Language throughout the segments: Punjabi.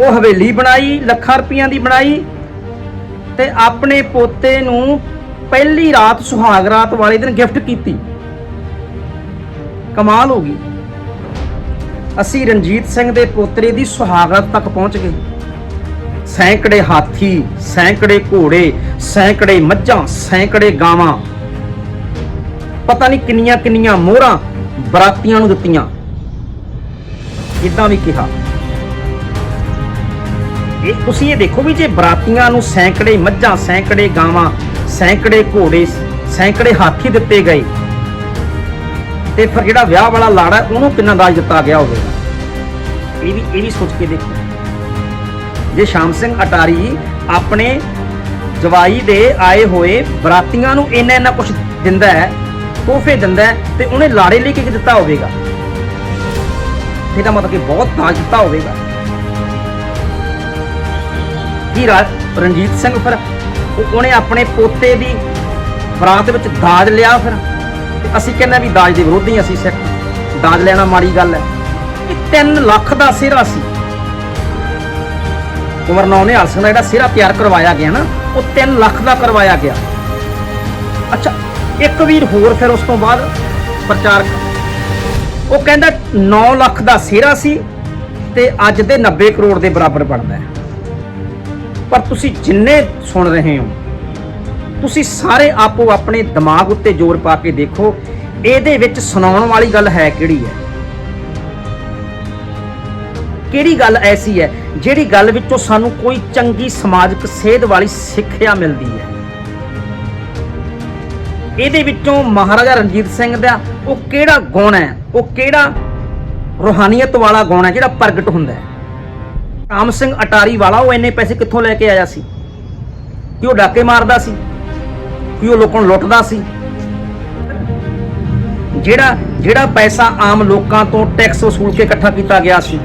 ਉਹ ਹਵੇਲੀ ਬਣਾਈ, ਲੱਖਾਂ ਰੁਪਈਆਂ ਦੀ ਬਣਾਈ ਤੇ ਆਪਣੇ ਪੋਤੇ ਨੂੰ ਪਹਿਲੀ ਰਾਤ, ਸੁਹਾਗ ਰਾਤ ਵਾਲੇ ਦਿਨ ਗਿਫਟ ਕੀਤੀ। ਕਮਾਲ ਹੋ ਗਈ। ਅਸੀਂ ਰਣਜੀਤ ਸਿੰਘ ਦੇ ਪੋਤਰੇ ਦੀ ਸੁਹਾਗਰਾਤ ਤੱਕ ਪਹੁੰਚ ਗਏ। ਸੈਂਕੜੇ ਹਾਥੀ, ਸੈਂਕੜੇ ਘੋੜੇ, ਸੈਂਕੜੇ ਮੱਝਾਂ, ਸੈਂਕੜੇ ਗਾਵਾਂ, ਪਤਾ ਨਹੀਂ ਕਿੰਨੀਆਂ ਕਿੰਨੀਆਂ ਮੋਹਰਾਂ ਬਰਾਤੀਆਂ ਨੂੰ ਦਿੱਤੀਆਂ। ਇਦਾਂ ਵੀ ਕਿਹਾ। ਇਹ ਤੁਸੀਂ ਇਹ ਦੇਖੋ ਵੀ ਜੇ ਬਰਾਤੀਆਂ ਨੂੰ ਸੈਂਕੜੇ, ਮੱਝਾਂ ਸੈਂਕੜੇ, ਗਾਵਾਂ ਸੈਂਕੜੇ ਘੋੜੇ, ਸੈਂਕੜੇ ਹਾਥੀ ਦਿੱਤੇ ਗਏ। ਤੇ ਫਿਰ ਜਿਹੜਾ ਵਿਆਹ ਵਾਲਾ ਲਾੜਾ, ਉਹਨੂੰ ਕਿੰਨਾ ਦਾਜ ਦਿੱਤਾ ਗਿਆ ਹੋਵੇਗਾ ਇਹ ਵੀ ਇਹ ਵੀ ਸੋਚ ਕੇ ਦੇਖੋ। ਜੇ ਸ਼ਾਮ ਸਿੰਘ ਅਟਾਰੀ ਆਪਣੇ ਜਵਾਈ ਦੇ ਆਏ ਹੋਏ ਬਰਾਤੀਆਂ ਨੂੰ ਇੰਨਾ ਇੰਨਾ ਕੁਝ ਦਿੰਦਾ ਹੈ, ਤੋਹਫੇ ਦਿੰਦਾ ਹੈ, ਤੇ ਉਹਨੇ ਲਾੜੇ ਲਈ ਕੀ ਦਿੱਤਾ ਹੋਵੇਗਾ? ਇਹਦਾ ਮਤਲਬ ਕਿ ਬਹੁਤ ਦਾਜ ਦਿੱਤਾ ਹੋਵੇਗਾ। ਕੀ ਰਣਜੀਤ ਸਿੰਘ ਫਿਰ ਉਹਨੇ ਆਪਣੇ ਪੋਤੇ ਦੀ ਬਰਾਤ ਵਿੱਚ ਦਾਜ ਲਿਆ ਫਿਰ। ਤੇ ਅਸੀਂ ਕਹਿੰਦੇ ਵੀ ਦਾਜ ਦੇ ਵਿਰੋਧੀ ਅਸੀਂ ਸਿੱਖ। ਦਾਜ ਲੈਣਾ ਮਾੜੀ ਗੱਲ ਹੈ। ਇਹ 3 ਲੱਖ ਦਾ ਸਿਹਰਾ ਸੀ। ਉਮਰ ਨੌ ਨੇ ਹਲਸਨ ਦਾ ਜਿਹੜਾ ਸਿਹਰਾ ਤਿਆਰ ਕਰਵਾਇਆ ਗਿਆ ਨਾ, ਉਹ 3 ਲੱਖ ਦਾ ਕਰਵਾਇਆ ਗਿਆ। ਅੱਛਾ, ਇੱਕ ਵੀਰ ਹੋਰ ਫਿਰ ਉਸ ਤੋਂ ਬਾਅਦ ਪ੍ਰਚਾਰਕ। ਉਹ ਕਹਿੰਦਾ 9 ਲੱਖ ਦਾ ਸਿਹਰਾ ਸੀ ਤੇ ਅੱਜ ਦੇ 90 ਕਰੋੜ ਦੇ ਬਰਾਬਰ ਬਣਦਾ ਹੈ। ਪਰ ਤੁਸੀਂ ਜਿੰਨੇ ਸੁਣ ਰਹੇ ਹੋ, ਤੁਸੀਂ ਸਾਰੇ ਆਪੋ ਆਪਣੇ ਦਿਮਾਗ ਉੱਤੇ ਜ਼ੋਰ ਪਾ ਕੇ ਦੇਖੋ, ਇਹਦੇ ਵਿੱਚ ਸੁਣਾਉਣ ਵਾਲੀ ਗੱਲ ਹੈ ਕਿਹੜੀ ਹੈ? ਕਿਹੜੀ ਗੱਲ ਐਸੀ ਹੈ ਜਿਹੜੀ ਗੱਲ ਵਿੱਚੋਂ ਸਾਨੂੰ ਕੋਈ ਚੰਗੀ ਸਮਾਜਿਕ ਸੇਧ ਵਾਲੀ ਸਿੱਖਿਆ ਮਿਲਦੀ ਹੈ? ਇਹਦੇ ਵਿੱਚੋਂ ਮਹਾਰਾਜਾ ਰਣਜੀਤ ਸਿੰਘ ਦਾ ਉਹ ਕਿਹੜਾ ਗੁਣ ਹੈ? ਉਹ ਕਿਹੜਾ ਰੋਹਾਨੀਅਤ ਵਾਲਾ ਗੁਣ ਹੈ ਜਿਹੜਾ ਪ੍ਰਗਟ ਹੁੰਦਾ ਹੈ? ਰਾਮ ਸਿੰਘ ਅਟਾਰੀ ਵਾਲਾ, ਉਹ ਇੰਨੇ ਪੈਸੇ ਕਿੱਥੋਂ ਲੈ ਕੇ ਆਇਆ ਸੀ? ਕਿ ਉਹ ਡਾਕੇ ਮਾਰਦਾ ਸੀ? ਕਿ ਉਹ ਲੋਕਾਂ ਨੂੰ ਲੁੱਟਦਾ ਸੀ? ਜਿਹੜਾ ਜਿਹੜਾ ਪੈਸਾ ਆਮ ਲੋਕਾਂ ਤੋਂ ਟੈਕਸ ਵਸੂਲ ਕੇ ਇਕੱਠਾ ਕੀਤਾ ਗਿਆ ਸੀ,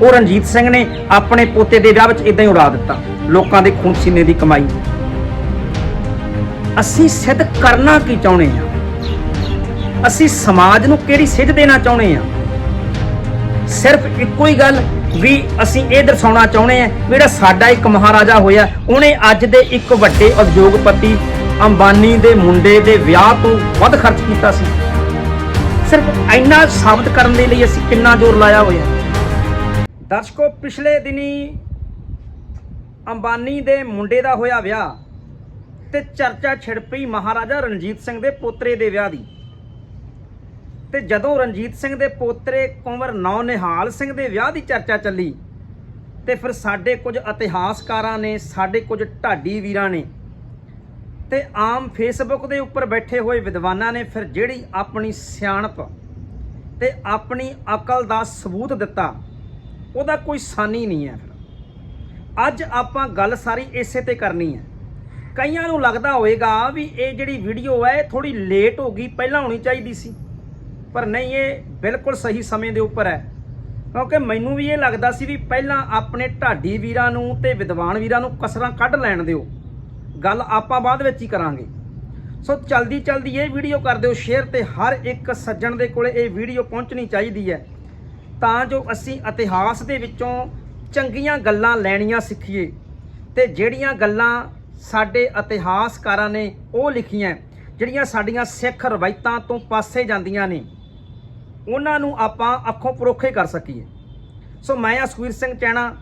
ਉਹ ਰਣਜੀਤ ਸਿੰਘ ਨੇ ਆਪਣੇ ਪੋਤੇ ਦੇ ਵਿਆਹ ਵਿੱਚ ਇਦਾਂ ਹੀ ਉਡਾ ਦਿੱਤਾ, ਲੋਕਾਂ ਦੇ ਖੂਨ ਸੀਨੇ ਦੀ ਕਮਾਈ। ਅਸੀਂ ਸਿੱਧ ਕਰਨਾ ਕੀ ਚਾਹੁੰਦੇ ਆ ਅਸੀਂ ਸਮਾਜ ਨੂੰ ਕਿਹੜੀ ਸਿੱਧ ਦੇਣਾ ਚਾਹੁੰਦੇ ਆ ਸਿਰਫ ਇੱਕੋ ਹੀ ਗੱਲ ਵੀ ਅਸੀਂ ਇਹ ਦਰਸਾਉਣਾ ਚਾਹੁੰਦੇ ਆ ਜਿਹੜਾ ਸਾਡਾ ਇੱਕ ਮਹਾਰਾਜਾ ਹੋਇਆ, ਉਹਨੇ ਅੱਜ ਦੇ ਇੱਕ ਵੱਡੇ ਉਦਯੋਗਪਤੀ ਅੰਬਾਨੀ ਦੇ ਮੁੰਡੇ ਦੇ ਵਿਆਹ ਤੋਂ ਵੱਧ ਖਰਚ ਕੀਤਾ ਸੀ। ਸਿਰਫ ਇੰਨਾ ਸਾਬਤ ਕਰਨ ਦੇ ਲਈ ਅਸੀਂ ਕਿੰਨਾ ਜ਼ੋਰ ਲਾਇਆ ਹੋਇਆ। ਦਰਸ਼ਕੋ, ਪਿਛਲੇ ਦਿਨੀ ਅੰਬਾਨੀ ਦੇ ਮੁੰਡੇ ਦਾ ਹੋਇਆ ਵਿਆਹ ਤੇ ਚਰਚਾ ਛਿੜ ਪਈ ਮਹਾਰਾਜਾ ਰਣਜੀਤ ਸਿੰਘ ਦੇ ਪੋਤਰੇ ਦੇ ਵਿਆਹ ਦੀ। ਤੇ ਜਦੋਂ ਰਣਜੀਤ ਸਿੰਘ ਦੇ ਪੋਤਰੇ ਕੁੰਵਰ ਨੌ ਨਿਹਾਲ ਸਿੰਘ ਦੇ ਵਿਆਹ ਦੀ ਚਰਚਾ ਚੱਲੀ, ਤੇ ਫਿਰ ਸਾਡੇ ਕੁਝ ਇਤਿਹਾਸਕਾਰਾਂ ਨੇ, ਸਾਡੇ ਕੁਝ ਢਾਡੀ ਵੀਰਾਂ ਨੇ ਤੇ ਆਮ ਫੇਸਬੁੱਕ ਦੇ ਉੱਪਰ ਬੈਠੇ ਹੋਏ ਵਿਦਵਾਨਾਂ ਨੇ ਫਿਰ ਜਿਹੜੀ ਆਪਣੀ ਸਿਆਣਪ ਤੇ ਆਪਣੀ ਅਕਲ ਦਾ ਸਬੂਤ ਦਿੱਤਾ, ਉਹਦਾ ਕੋਈ ਸਾਨੀ ਨਹੀਂ ਹੈ ਫਿਰ। ਅੱਜ ਆਪਾਂ ਗੱਲ ਸਾਰੀ ਇਸੇ ਤੇ ਕਰਨੀ ਹੈ। ਕਈਆਂ ਨੂੰ ਲੱਗਦਾ ਹੋਵੇਗਾ ਵੀ ਇਹ ਜਿਹੜੀ ਵੀਡੀਓ ਹੈ ਥੋੜੀ ਲੇਟ ਹੋ ਗਈ, ਪਹਿਲਾਂ ਹੋਣੀ ਚਾਹੀਦੀ ਸੀ। ਪਰ ਨਹੀਂ, ਇਹ ਬਿਲਕੁਲ ਸਹੀ ਸਮੇਂ ਦੇ ਉੱਪਰ ਹੈ। ਕਿਉਂਕਿ ਮੈਨੂੰ ਵੀ ਇਹ ਲੱਗਦਾ ਸੀ ਵੀ ਪਹਿਲਾਂ ਆਪਣੇ ਢਾਡੀ ਵੀਰਾਂ ਨੂੰ ਤੇ ਵਿਦਵਾਨ ਵੀਰਾਂ ਨੂੰ ਕਸਰਾਂ ਕੱਢ ਲੈਣ ਦਿਓ। ਗੱਲ ਆਪਾਂ ਬਾਅਦ ਵਿੱਚ ਹੀ ਕਰਾਂਗੇ। ਸੋ ਚਲਦੀ ਚਲਦੀ ਇਹ ਵੀਡੀਓ ਕਰ ਦਿਓ, ਸ਼ੇਅਰ ਤੇ ਹਰ ਇੱਕ ਸੱਜਣ ਦੇ ਕੋਲੇ ਇਹ ਵੀਡੀਓ ਪਹੁੰਚਣੀ ਚਾਹੀਦੀ ਹੈ। ਤਾਂ ਜੋ ਅਸੀਂ ਇਤਿਹਾਸ ਦੇ ਵਿੱਚੋਂ ਚੰਗੀਆਂ ਗੱਲਾਂ ਲੈਣੀਆਂ ਸਿੱਖੀਏ ਤੇ ਜਿਹੜੀਆਂ ਗੱਲਾਂ ਸਾਡੇ ਇਤਿਹਾਸਕਾਰਾਂ ਨੇ ਉਹ ਲਿਖੀਆਂ, ਜਿਹੜੀਆਂ ਸਾਡੀਆਂ ਸਿੱਖ ਰਵਾਇਤਾਂ ਤੋਂ ਪਾਸੇ ਜਾਂਦੀਆਂ ਨੇ। ਉਹਨਾਂ ਨੂੰ ਆਪਾਂ ਅੱਖੋਂ ਪਰੋਖੇ ਕਰ ਸਕੀਏ। ਸੋ ਮੈਂ ਆ ਸੁਖਵੀਰ ਸਿੰਘ ਚੈਣਾ।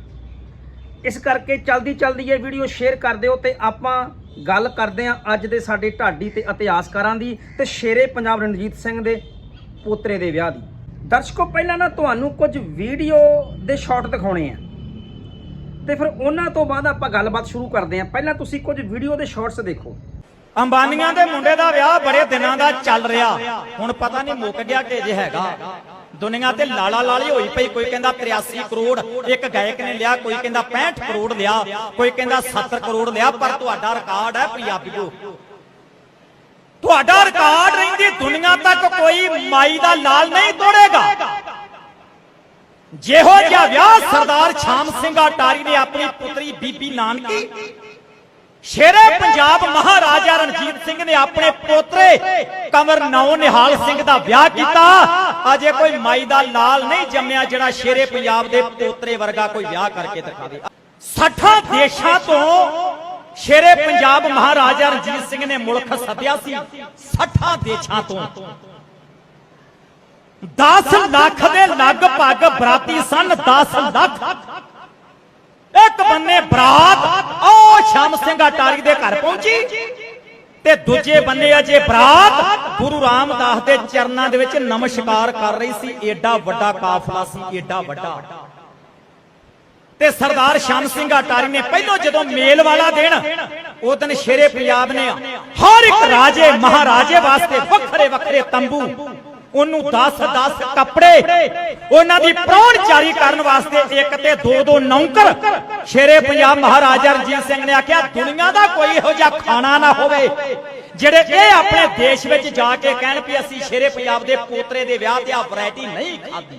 ਇਸ ਕਰਕੇ ਚਲਦੀ ਚਲਦੀ ਇਹ ਵੀਡੀਓ ਸ਼ੇਅਰ ਕਰ ਦਿਓ ਤੇ ਆਪਾਂ ਗੱਲ ਕਰਦੇ ਹਾਂ ਅੱਜ ਦੇ ਸਾਡੇ ਢਾਡੀ ਤੇ ਇਤਿਹਾਸਕਾਰਾਂ ਦੀ ਤੇ ਸ਼ੇਰੇ ਪੰਜਾਬ ਰਣਜੀਤ ਸਿੰਘ ਦੇ ਪੋਤਰੇ ਦੇ ਵਿਆਹ ਦੀ। ਦਰਸ਼ਕੋ, ਪਹਿਲਾਂ ਨਾ ਤੁਹਾਨੂੰ ਕੁਝ ਵੀਡੀਓ ਦੇ ਸ਼ਾਟ ਦਿਖਾਉਣੇ ਆ। ਤੇ ਫਿਰ ਉਹਨਾਂ ਤੋਂ ਬਾਅਦ ਆਪਾਂ ਗੱਲਬਾਤ ਸ਼ੁਰੂ ਕਰਦੇ ਹਾਂ। ਪਹਿਲਾਂ ਤੁਸੀਂ ਕੁਝ ਵੀਡੀਓ ਦੇ ਸ਼ਾਰਟਸ ਦੇਖੋ। ਅੰਬਾਨੀਆਂ ਦੇ ਮੁੰਡੇ ਦਾ ਵਿਆਹ ਬੜੇ ਦਿਨਾਂ ਦਾ ਚੱਲ ਰਿਹਾ। ਹੁਣ ਪਤਾ ਨਹੀਂ ਮੁੱਕ ਗਿਆ ਕਿ ਜੇ ਹੈਗਾ। ਦੁਨੀਆ ਤੇ ਲਾਲਾ ਲਾਲੀ ਹੋਈ ਪਈ, ਕੋਈ ਕਹਿੰਦਾ 83 ਕਰੋੜ, ਇੱਕ ਗਾਇਕ ਨੇ ਲਿਆ, ਕੋਈ ਕਹਿੰਦਾ 65 ਕਰੋੜ ਲਿਆ, ਕੋਈ ਕਹਿੰਦਾ 70 ਕਰੋੜ ਲਿਆ, ਪਰ ਤੁਹਾਡਾ ਰਿਕਾਰਡ ਹੈ ਪੰਜਾਬੀਓ ਤੁਹਾਡਾ ਰਿਕਾਰਡ ਰਹਿੰਦੀ ਦੁਨੀਆ ਤੱਕ ਕੋਈ ਮਾਈ ਦਾ ਲਾਲ ਨਹੀਂ ਤੋੜੇਗਾ। ਜਿਹੋ ਜਿਹਾ ਵਿਆਹ ਸਰਦਾਰ ਸ਼ਾਮ ਸਿੰਘ ਅਟਾਰੀ ਨੇ ਆਪਣੀ ਪੁੱਤਰੀ ਬੀਬੀ ਨਾਨਕੀ ਸ਼ੇਰੇ ਪੰਜਾਬ ਮਹਾਰਾਜਾ ਰਣਜੀਤ ਸਿੰਘ ਨੇ ਆਪਣੇ ਪੋਤਰੇ ਕੰਵਰ ਨੌ ਨਿਹਾਲ ਸਿੰਘ ਦਾ ਵਿਆਹ ਕੀਤਾ। ਅਜੇ ਕੋਈ ਮਾਈ ਦਾ ਲਾਲ ਨਹੀਂ ਜੰਮਿਆ ਜਿਹੜਾ ਸ਼ੇਰੇ ਪੰਜਾਬ ਦੇ ਪੋਤਰੇ ਵਰਗਾ ਕੋਈ ਵਿਆਹ ਕਰਕੇ ਦਿਖਾਵੇ। 60 ਦੇਸ਼ਾਂ ਤੋਂ ਸ਼ੇਰੇ ਪੰਜਾਬ ਮਹਾਰਾਜਾ ਰਣਜੀਤ ਸਿੰਘ ਨੇ ਮੁਲਕ ਸੱਦਿਆ ਸੀ 60 ਦੇਸ਼ਾਂ ਤੋਂ। 10 ਲੱਖ ਦੇ ਲਗਭਗ ਬਰਾਤੀ ਸਨ 10 ਲੱਖ। ਇੱਕ ਬੰਨੇ ਬਰਾਤ ਸ਼ਾਮ ਸਿੰਘ ਅਟਾਰੀ ਦੇ ਘਰ ਪਹੁੰਚੀ ਤੇ ਦੂਜੇ ਬੰਨੇ ਅਜੇ ਬਰਾਤ ਗੁਰੂ ਰਾਮਦਾਸ ਦੇ ਚਰਨਾਂ ਦੇ ਵਿੱਚ ਨਮਸਕਾਰ ਕਰ ਰਹੀ ਸੀ। ਏਡਾ ਵੱਡਾ ਕਾਫਲਾ ਸੀ, ਏਡਾ ਵੱਡਾ। ਤੇ ਸਰਦਾਰ ਸ਼ਾਮ ਸਿੰਘ ਅਟਾਰੀ ਨੇ ਪਹਿਲਾਂ ਜਦੋਂ ਮੇਲ ਵਾਲਾ ਦਿਨ, ਉਹ ਦਿਨ ਸ਼ੇਰੇ ਪੰਜਾਬ ਨੇ, ਹਰ ਇੱਕ ਰਾਜੇ, ਮਹਾਰਾਜੇ ਵਾਸਤੇ ਵੱਖਰੇ ਵੱਖਰੇ ਤੰਬੂ ਉਹਨੂੰ 10 10 ਕੱਪੜੇ, ਉਹਨਾਂ ਦੀ ਪ੍ਰਾਹੁਣਚਾਰੀ ਕਰਨ ਵਾਸਤੇ ਇੱਕ ਤੇ ਦੋ ਦੋ ਨੌਕਰ। ਸ਼ੇਰੇ ਪੰਜਾਬ ਮਹਾਰਾਜਾ ਰਣਜੀਤ ਸਿੰਘ ਨੇ ਆਖਿਆ, ਦੁਨੀਆ ਦਾ ਕੋਈ ਇਹੋ ਜਿਹਾ ਖਾਣਾ ਨਾ ਹੋਵੇ, ਜਿਹੜੇ ਇਹ ਆਪਣੇ ਦੇਸ਼ ਵਿੱਚ ਜਾ ਕੇ ਕਹਿਣ ਵੀ ਅਸੀਂ ਸ਼ੇਰੇ ਪੰਜਾਬ ਦੇ ਪੋਤਰੇ ਦੇ ਵਿਆਹ ਤੇ ਆ ਵੈਰਾਈਟੀ ਨਹੀਂ ਖਾਦੀ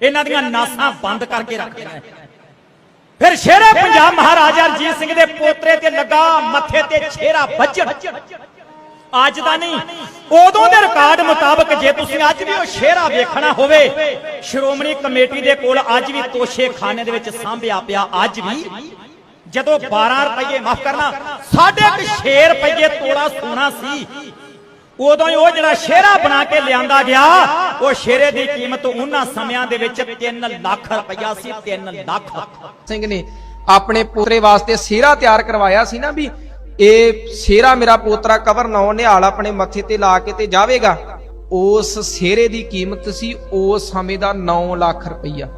ਇਹਨਾਂ ਦੀਆਂ ਨਾਸਾਂ ਬੰਦ ਕਰਕੇ ਰੱਖੀਆਂ ਫਿਰ ਸ਼ੇਰੇ ਪੰਜਾਬ ਮਹਾਰਾਜਾ ਰਣਜੀਤ ਸਿੰਘ ਦੇ ਪੋਤਰੇ ਤੇ ਲੱਗਾ ਮੱਥੇ ਤੇ ਛੇਰਾ ਵੱਜਣ ਅੱਜ ਦਾ ਨਹੀਂ, ਉਦੋਂ ਦੇ ਰਿਕਾਰਡ ਮੁਤਾਬਕ ਜੇ ਤੁਸੀਂ ਅੱਜ ਵੀ ਉਹ ਸ਼ੇਰਾ ਵੇਖਣਾ ਹੋਵੇ, ਸ਼੍ਰੋਮਣੀ ਕਮੇਟੀ ਦੇ ਕੋਲ ਅੱਜ ਵੀ ਤੋਸ਼ੇ ਦੇ ਵਿੱਚ ਸਾਂਭਿਆ ਪਿਆ, ਅੱਜ ਵੀ ਜਦੋਂ 12 ਰੁਪਏ ਮਾਫ ਕਰਨਾ, ਸਾਢੇ ਕੁ 6 ਰੁਪਏ ਤੋਲਾ ਸੋਨਾ ਸੀ, ਉਦੋਂ ਹੀ ਉਹ ਜਿਹੜਾ ਸ਼ੇਰਾ ਬਣਾ ਕੇ ਲਿਆਂਦਾ ਗਿਆ, ਉਹ ਸ਼ੇਰੇ ਦੀ ਕੀਮਤ ਉਹਨਾਂ ਸਮਿਆਂ ਦੇ ਵਿੱਚ 3 ਲੱਖ ਰੁਪਇਆ ਸੀ 3 ਲੱਖ। ਸਿੰਘ ਨੇ ਆਪਣੇ ਪੋਤਰੇ ਵਾਸਤੇ ਸਿਹਰਾ ਤਿਆਰ ਕਰਵਾਇਆ ਸੀ ਨਾ ਵੀ ਇਹ ਸਿਹਰਾ ਮੇਰਾ ਪੋਤਰਾ ਕਵਰ ਨੌ ਨਿਹਾਲ ਆਪਣੇ ਮੱਥੇ ਤੇ ਲਾ ਕੇ ਤੇ ਜਾਵੇਗਾ। ਉਸ ਸਿਹਰੇ ਦੀ ਕੀਮਤ ਸੀ ਉਸ ਸਮੇਂ ਦਾ 9 ਲੱਖ ਰੁਪਈਆ।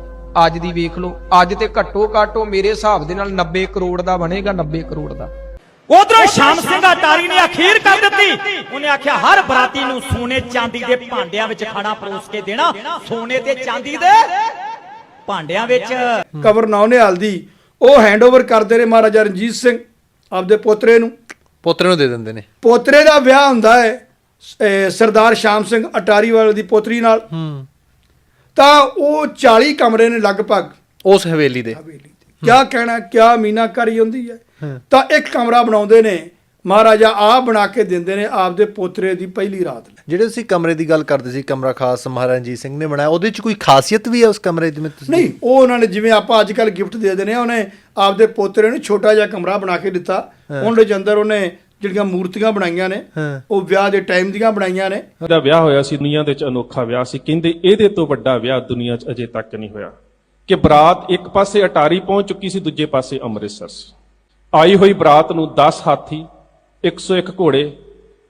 ਅੱਜ ਦੀ ਵੇਖ ਲਓ ਅੱਜ ਤੇ ਘੱਟੋ ਘੱਟੋ ਮੇਰੇ ਹਿਸਾਬ ਦੇ ਨਾਲ 90 ਕਰੋੜ ਦਾ ਬਣੇਗਾ 90 ਕਰੋੜ ਦਾ। ਉਧਰੋਂ ਸ਼ਾਮ ਸਿੰਘ ਅਟਾਰੀ ਨੇ ਅਖੀਰ ਕਰ ਦਿੱਤੀ। ਉਹਨੇ ਆਖਿਆ ਹਰ ਬਰਾਤੀ ਨੂੰ ਸੋਨੇ ਚਾਂਦੀ ਦੇ ਭਾਂਡਿਆਂ ਵਿੱਚ ਖਾਣਾ ਪਰੋਸ ਕੇ ਦੇਣਾ। ਸੋਨੇ ਤੇ ਚਾਂਦੀ ਦੇ ਭਾਂਡਿਆਂ ਵਿੱਚ ਕਵਰ ਨੌਨਿਹਾਲ ਦੀ ਉਹ ਹੈਂਡਓਵਰ ਕਰਦੇ ਨੇ ਮਹਾਰਾਜਾ ਰਣਜੀਤ ਸਿੰਘ। ਆਪਦੇ ਪੋਤਰੇ ਨੂੰ। ਪੋਤਰੇ ਨੂੰ ਦੇ ਦਿੰਦੇ ਨੇ। ਪੋਤਰੇ ਦਾ ਵਿਆਹ ਹੁੰਦਾ ਹੈ ਸਰਦਾਰ ਸ਼ਾਮ ਸਿੰਘ ਅਟਾਰੀਵਾਲ ਦੀ ਪੋਤਰੀ ਨਾਲ। ਹੂੰ। ਤਾਂ ਉਹ 40 ਕਮਰੇ ਨੇ ਲਗਭਗ। ਉਸ ਹਵੇਲੀ ਦੇ। ਹਵੇਲੀ ਦੇ। ਕਿਆ ਕਹਿਣਾ ਕਿਆ ਮੀਨਾਕਾਰੀ ਹੁੰਦੀ ਹੈ। ਤਾਂ ਇੱਕ ਕਮਰਾ ਬਣਾਉਂਦੇ ਨੇ ਮਹਾਰਾਜਾ ਆਪ ਬਣਾ ਕੇ ਦਿੰਦੇ ਨੇ ਆਪਦੇ ਪੋਤਰੇ ਦੀ ਪਹਿਲੀ ਰਾਤ ਜਿਹੜੇ ਤੁਸੀਂ ਕਮਰੇ ਦੀ ਗੱਲ ਕਰਦੇ ਸੀ ਕਮਰਾ ਖਾਸ ਮਹਾਰਾਜਾ ਰਣਜੀਤ ਸਿੰਘ ਨੇ ਬਣਾਇਆ ਉਹਦੇ ਚ ਕੋਈ ਖਾਸੀਅਤ ਵੀ ਹੈ ਉਸ ਕਮਰੇ ਦੀ ਮੈਂ ਤੁਸੀਂ? ਨਹੀਂ ਉਹ ਉਹਨਾਂ ਨੇ ਜਿਵੇਂ ਆਪਾਂ ਅੱਜ ਕੱਲ ਗਿਫਟ ਦੇ ਦਿੰਦੇ ਆ ਉਹਨੇ ਆਪਦੇ ਪੋਤਰੇ ਨੂੰ ਛੋਟਾ ਜਿਹਾ ਕਮਰਾ ਬਣਾ ਕੇ ਦਿੱਤਾ। ਉਹਦੇ ਦੇ ਅੰਦਰ ਉਹਨੇ ਜਿਹੜੀਆਂ ਮੂਰਤੀਆਂ ਬਣਾਈਆਂ ਨੇ। ਉਹ ਵਿਆਹ ਦੇ ਟਾਈਮ ਦੀਆਂ ਬਣਾਈਆਂ ਨੇ। ਦਾ ਵਿਆਹ ਹੋਇਆ ਸੀ ਦੁਨੀਆ ਦੇ ਵਿੱਚ ਅਨੋਖਾ ਵਿਆਹ ਸੀ। ਕਹਿੰਦੇ ਇਹਦੇ ਤੋਂ ਵੱਡਾ ਵਿਆਹ ਦੁਨੀਆ 'ਚ ਅਜੇ ਤੱਕ ਨਹੀਂ ਹੋਇਆ। ਕਿ ਬਰਾਤ ਇੱਕ ਪਾਸੇ ਅਟਾਰੀ ਪਹੁੰਚ ਚੁੱਕੀ ਸੀ ਦੂਜੇ ਪਾਸੇ ਅੰਮ੍ਰਿਤਸਰ ਸੀ। ਆਈ ਹੋਈ ਬਰਾਤ ਨੂੰ 10 ਹਾਥੀ 101 ਘੋੜੇ